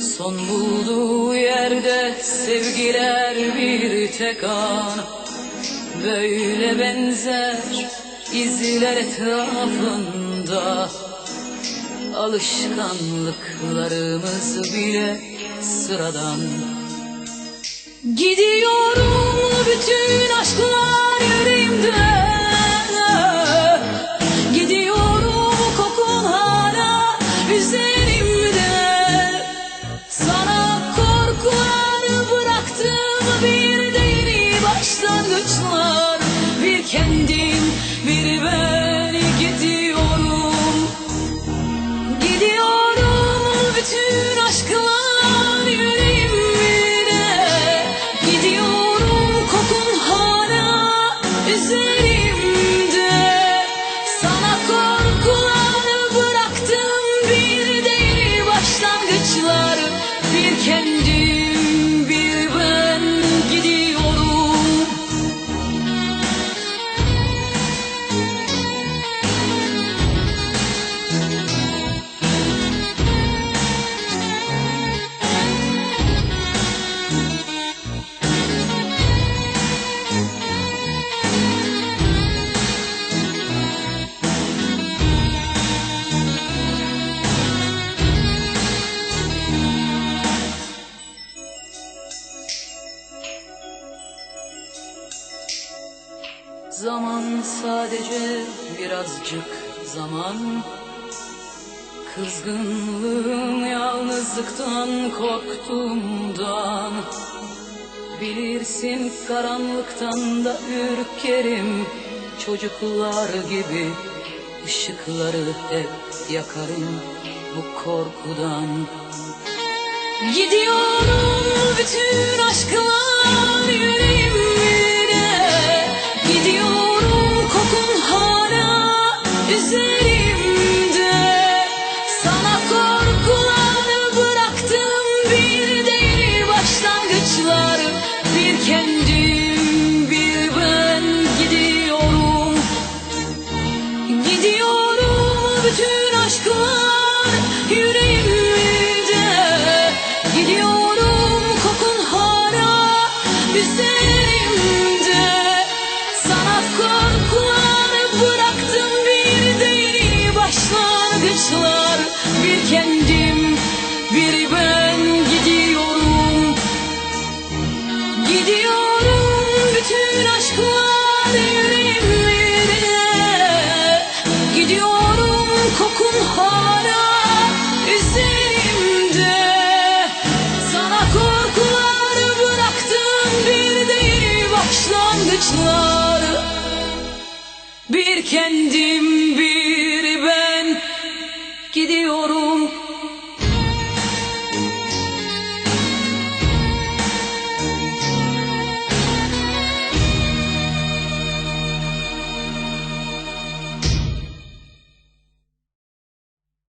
Son bulduğu yerde sevgiler bir tek an. Böyle benzer izler etrafında. Alışkanlıklarımız bile sıradan. Gidiyorum bütün aşklar yüreğimde sadece birazcık zaman. Kızgınlığım yalnızlıktan korktuğumdan. Bilirsin karanlıktan da ürkerim. Çocuklar gibi ışıkları hep yakarım bu korkudan. Gidiyorum bütün aşklar yüreğimde bütün aşklar yüreğimde. Gidiyorum kokun hala üzerimde Sana korkular bıraktım bir de yeni başlangıçlar Bir kendim Kendim